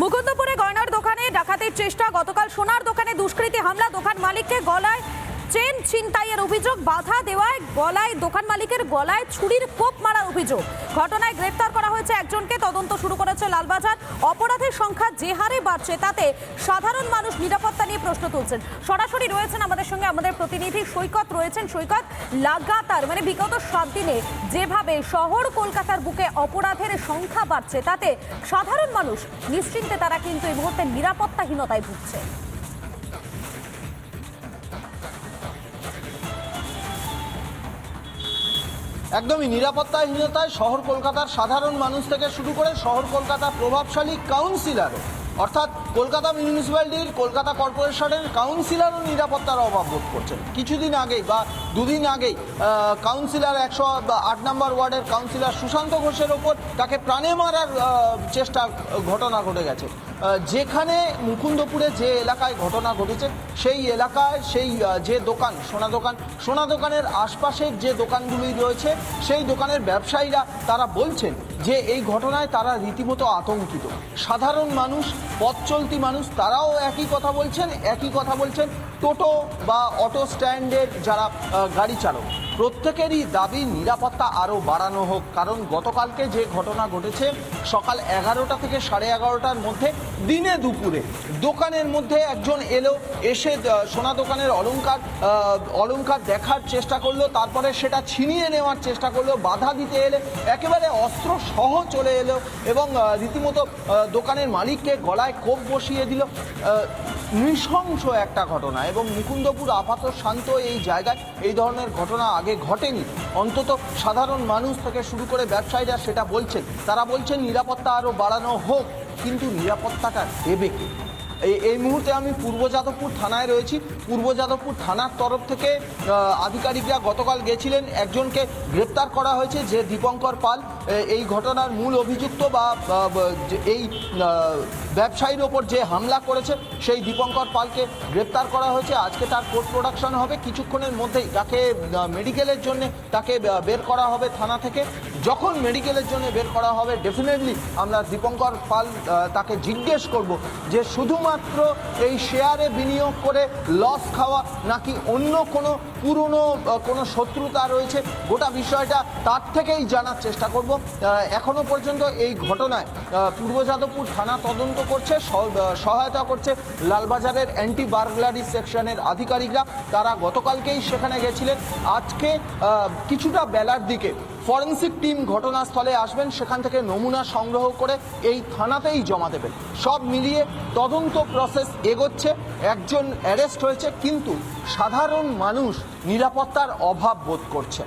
মুকুন্দপুরে গয়নার দোকানে ডাকাতির চেষ্টা। গতকাল সোনার দোকানে দুষ্কৃতী হামলা। দোকান মালিককে গলায় চেন ছিনতাইয়ের অভিযোগ, বাধা দেওয়ায় গলায়, দোকান মালিকের গলায় ছুরির কোপ মারার অভিযোগ। ঘটনায় গ্রেপ্তার করা হয়েছে একজনকে, তদন্ত শুরু করেছে লালবাজার। অপরাধের সংখ্যা যে হারে বাড়ছে তাতে সাধারণ মানুষ নিরাপত্তা নিয়ে প্রশ্ন তুলছেন। সরাসরি রয়েছেন আমাদের সঙ্গে আমাদের প্রতিনিধি সৈকত রয়েছেন। সৈকত, লাগাতার মানে বিগত সাত দিনে যেভাবে শহর কলকাতার বুকে অপরাধের সংখ্যা বাড়ছে, তাতে সাধারণ মানুষ নিশ্চিন্তে তারা কিন্তু এই মুহূর্তে নিরাপত্তাহীনতায় ভুগছে। একদমই নিরাপত্তাহীনতায় শহর কলকাতার সাধারণ মানুষ থেকে শুরু করে শহর কলকাতার প্রভাবশালী কাউন্সিলরও অর্থাৎ কলকাতা মিউনিসিপ্যালিটির কলকাতা কর্পোরেশনের কাউন্সিলরও নিরাপত্তার অভাব বোধ করছেন। কিছুদিন আগেই বা দুদিন আগেই কাউন্সিলর একশো আট নম্বর ওয়ার্ডের কাউন্সিলর সুশান্ত ঘোষের ওপর তাকে প্রাণে মারার চেষ্টা, ঘটনা ঘটে গেছে। যেখানে মুকুন্দপুরে যে এলাকায় ঘটনা ঘটেছে, সেই এলাকায় সেই যে দোকান, সোনা দোকান, সোনা দোকানের আশপাশের যে দোকানগুলি রয়েছে, সেই দোকানের ব্যবসায়ীরা তারা বলছেন যে এই ঘটনায় তারা রীতিমতো আতঙ্কিত। সাধারণ মানুষ, পথ চলতি মানুষ, তারাও একই কথা বলছেন, একই কথা বলছেন টোটো বা অটো স্ট্যান্ডের যারা গাড়ি চালক। প্রত্যেকেরই দাবি নিরাপত্তা আরও বাড়ানো হোক। কারণ গতকালকে যে ঘটনা ঘটেছে সকাল এগারোটা থেকে সাড়ে এগারোটার মধ্যে দিনে দুপুরে। দোকানের মধ্যে একজন এলো এসে সোনা দোকানের অলংকার আহ, অলংকার দেখার চেষ্টা করল তারপরে সেটা ছিনিয়ে নেওয়ার চেষ্টা করল বাধা দিতে এলে একেবারে অস্ত্র সহ চলে এলো এবং রীতিমতো দোকানের মালিককে গলায় কোপ বসিয়ে দিল। নৃশংস একটা ঘটনা এবং মুকুন্দপুর আপাত শান্ত এই জায়গায়। এই ধরনের ঘটনা আগে ঘটেনি। অন্তত সাধারণ মানুষ থেকে শুরু করে ব্যবসায়ীরা সেটা বলছেন। তারা বলছেন, নিরাপত্তা আরও বাড়ানো হোক। কিন্তু নিরাপত্তাটা দেবে কে? এই এই মুহূর্তে আমি পূর্ব যাদবপুর থানায় রয়েছি। পূর্ব যাদবপুর থানার তরফ থেকে আধিকারিকরা গতকাল গেছিলেন। একজনকে গ্রেপ্তার করা হয়েছে, যে দীপঙ্কর পাল। এই ঘটনার মূল অভিযুক্ত বা এই ব্যবসায়ীর ওপর যে হামলা করেছে, সেই দীপঙ্কর পালকে গ্রেপ্তার করা হয়েছে। আজকে তার কোর্ট প্রোডাকশন হবে। কিছুক্ষণের মধ্যেই তাকে মেডিকেলের জন্য তাকে বের করা হবে থানা থেকে। যখন মেডিকেলের জন্য বের করা হবে ডেফিনেটলি আমরা দীপঙ্কর পাল তাকে জিজ্ঞেস করব যে শুধুমাত্র এই শেয়ারে বিনিয়োগ করে লস খাওয়া নাকি অন্য কোনো পুরনো কোনো শত্রুতা রয়েছে? গোটা বিষয়টা তার থেকেই জানার চেষ্টা করব। এখনও পর্যন্ত এই ঘটনায় পূর্ব যাদবপুর থানা তদন্ত করছে, সহ- সহায়তা করছে লালবাজারের অ্যান্টি বার্গলারি সেকশনের আধিকারিকরা। তারা গতকালকেই সেখানে গেছিলেন। আজকে কিছুটা বেলার দিকে ফরেন্সিক টিম ঘটনাস্থলে আসবেন, সেখান থেকে নমুনা সংগ্রহ করে এই থানাতেই জমা দেবেন। সব মিলিয়ে তদন্ত প্রসেস এগোচ্ছে, একজন অ্যারেস্ট হয়েছে, কিন্তু সাধারণ মানুষ নিরাপত্তার অভাব বোধ করছে।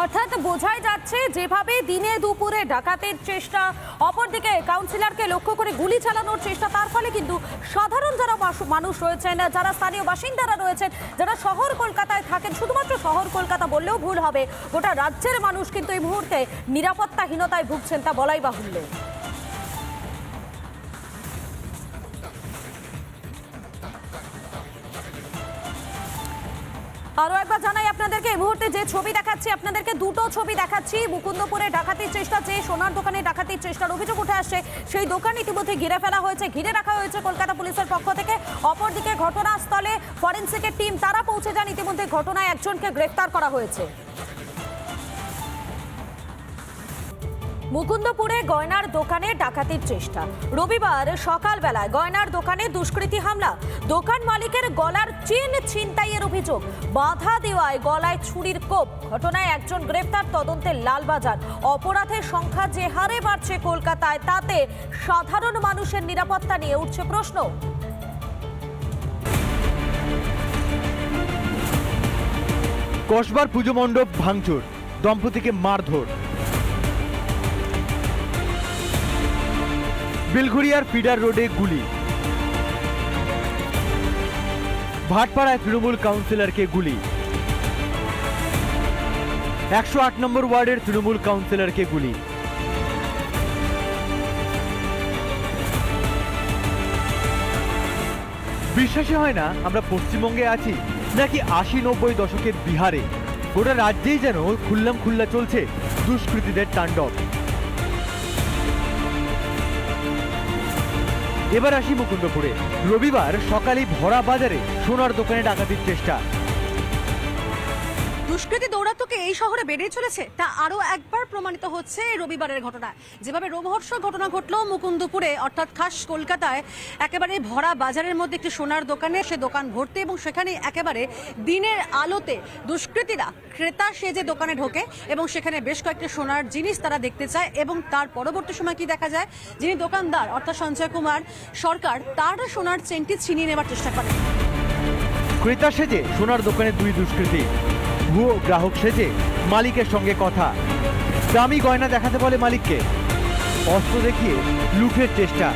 অর্থাৎ বোঝাই যাচ্ছে যেভাবে দিনে দুপুরে ডাকাতের চেষ্টা, অপরদিকে কাউন্সিলরকে লক্ষ্য করে গুলি চালানোর চেষ্টা, তার ফলে কিন্তু সাধারণ যারা মানুষ রয়েছেন, যারা স্থানীয় বাসিন্দারা রয়েছেন, যারা শহর কলকাতায় থাকেন, শুধুমাত্র শহর কলকাতা বললেও ভুল হবে। গোটা রাজ্যের মানুষ কিন্তু এই মুহূর্তে নিরাপত্তাহীনতায় ভুগছেন তা বলাই বাহুল্য। আরও একবার জানাই আপনাদেরকে, এই মুহূর্তে যে ছবি দেখাচ্ছি, আপনাদেরকে দুটো ছবি দেখাচ্ছি। মুকুন্দপুরে ডাকাতির চেষ্টা, যে সোনার দোকানে ডাকাতির চেষ্টার অভিযোগ উঠে আসছে, সেই দোকান ইতিমধ্যে ঘিরে ফেলা হয়েছে, ঘিরে রাখা হয়েছে কলকাতা পুলিশের পক্ষ থেকে। অপরদিকে ঘটনাস্থলে ফরেন্সিকের টিম, তারা পৌঁছে যান। ইতিমধ্যে ঘটনায় একজনকে গ্রেফতার করা হয়েছে। মুকুন্দপুরে গয়নার দোকানে ডাকাতির চেষ্টা। রবিবার সকালবেলায় গয়নার দোকানে দুষ্কৃতী হামলা। দোকান মালিকের গলার চেন ছিনতাইয়ের অভিযোগ। বাধা দেওয়ায় গলায় ছুরির কোপ। ঘটনায় একজন গ্রেপ্তার তদন্তে লালবাজার। অপরাধের সংখ্যা যে হারে বাড়ছে কলকাতায়, তাতে সাধারণ মানুষের নিরাপত্তা নিয়ে উঠছে প্রশ্ন। কসবার পুজো মণ্ডপ ভাঙচুর, দম্পতিকে মারধর। বেলঘরিয়ার ফিডার রোডে গুলি। ভাটপাড়ায় তৃণমূল কাউন্সিলরকে গুলি। একশো আট নম্বর ওয়ার্ডের তৃণমূল কাউন্সিলরকে গুলি। বিশ্বাসই হয় না আমরা পশ্চিমবঙ্গে আছি, নাকি আশি নব্বই দশকের বিহারে। গোটা রাজ্যেই যেন খুল্লাম খুল্লা চলছে দুষ্কৃতীদের তাণ্ডব। এবার আসি মুকুন্দপুরে। রবিবার সকালে ভরা বাজারে সোনার দোকানে ডাকাতির চেষ্টা। দুষ্কৃতী দৌরাত্মকে এই শহরে বেড়ে চলেছে, তা আরও একবার প্রমাণিত হচ্ছে রবিবারের ঘটনা যেভাবে রোমহর্ষ ঘটনা ঘটলো, মুকুন্দপুরে, অর্থাৎ খাস কলকাতায়, একেবারে ভরা বাজারের মধ্যে একটি সোনার দোকানে সে দোকান ভর্তি এবং সেখানে একেবারে দিনের আলোতে দুষ্কৃতীরা ক্রেতা সেজে দোকানে ঢোকে এবং সেখানে বেশ কয়েকটি সোনার জিনিস তারা দেখতে চায় এবং তার পরবর্তী সময় কি দেখা যায়? যিনি দোকানদার, অর্থাৎ সঞ্জয় কুমার সরকার, তার সোনার চেনটি ছিনিয়ে নেবার চেষ্টা করে। ক্রেতা সেজে সোনার দোকানে দুই দুষ্কৃতী। ভুয়ো গ্রাহক সেজে মালিকের সঙ্গে কথা। দামি গয়না দেখাতে বলে মালিককে। অস্ত্র দেখিয়ে লুটের চেষ্টা।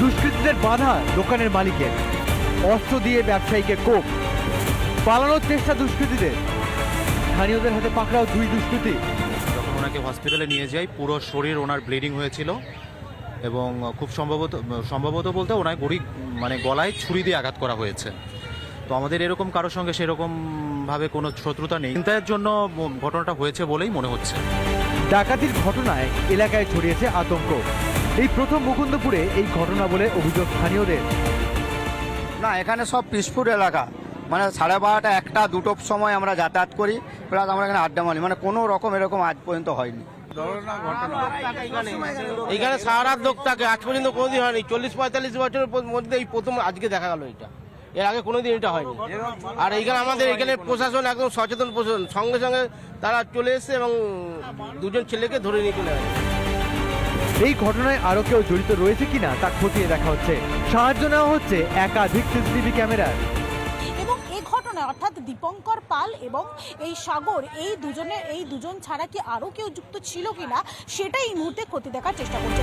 দুষ্কৃতীদের বাধা দোকানের মালিকের। অস্ত্র দিয়ে ব্যবসায়ীকে কোপ। পালানোর চেষ্টা দুষ্কৃতীদের। স্থানীয়দের হাতে পাকড়াও দুই দুষ্কৃতী। যখন ওনাকে হসপিটালে নিয়ে যাই, পুরো শরীর ওনার ব্লিডিং হয়েছিল এবং খুব সম্ভবত সম্ভবত বলতে ওনার গড়ি মানে গলায় ছুরি দিয়ে আঘাত করা হয়েছে। তো আমাদের এরকম কারোর সঙ্গে সেরকম ভাবে কোনো শত্রুতা নেই। চিন্তার জন্য ঘটনাটা হয়েছে বলেই মনে হচ্ছে। ডাকাতির ঘটনায় এলাকায় ছড়িয়েছে আতঙ্ক। এই প্রথম মুকুন্দপুরে এই ঘটনা বলে অভিযোগ স্থানীয়দের। না এখানে সব পিসফুল এলাকা। মানে সাড়ে বারোটা একটা দুটোর সময় আমরা যাতায়াত করি প্লাস আমরা এখানে আড্ডা মারি। মানে কোনো রকম এরকম আজ পর্যন্ত হয়নি। এইখানে সারা রাত লোক থাকে আজ পর্যন্ত কোনোদিন হয়নি। চল্লিশ পঁয়তাল্লিশ বছরের মধ্যে এই প্রথম আজকে দেখা গেল এটা। এর আগে কোনোদিন এটা হয়নি। আর এইখানে আমাদের এখানে প্রশাসন একদম সচেতন প্রশাসন সঙ্গে সঙ্গে তারা চলে এসেছে এবং দুজন ছেলেকে ধরে নিয়ে চলে এই ঘটনায় আরও কেউ জড়িত রয়েছে কিনা তা খতিয়ে দেখা হচ্ছে। সাহায্য নেওয়া হচ্ছে একাধিক সিসিটিভি ক্যামেরার। এবং এই ঘটনা অর্থাৎ দীপঙ্কর পাল এবং এই সাগর এই দুজনে এই দুজন ছাড়া কি আরও কেউ যুক্ত ছিল কিনা সেটা এই মুহূর্তে ক্ষতি দেখার চেষ্টা করছে।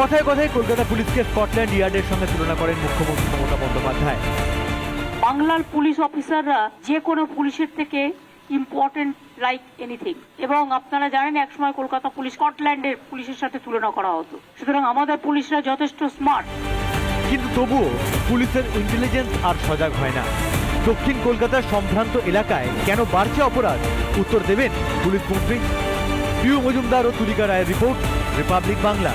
কথায় কথায় কলকাতা পুলিশকে স্কটল্যান্ড ইয়ার্ডের সঙ্গে তুলনা করেন মুখ্যমন্ত্রী মমতা বন্দ্যোপাধ্যায়। বাংলার পুলিশ অফিসাররা যে কোনো পুলিশের থেকে ইম্পর্টেন্ট লাইক এনিথিং এবং আপনারা জানেন একসময় কলকাতা পুলিশ স্কটল্যান্ডের পুলিশের সাথে তুলনা করা হতো। সুতরাং আমাদের পুলিশরা যথেষ্ট স্মার্ট কিন্তু তবুও পুলিশের ইন্টেলিজেন্স আর সজাগ হয় না। দক্ষিণ কলকাতার সম্ভ্রান্ত এলাকায় কেন বাড়ছে অপরাধ? উত্তর দেবেন পুলিশ মন্ত্রী। প্রিয় মজুমদার ও তুলিকা রায়ের রিপোর্ট রিপাবলিক বাংলা।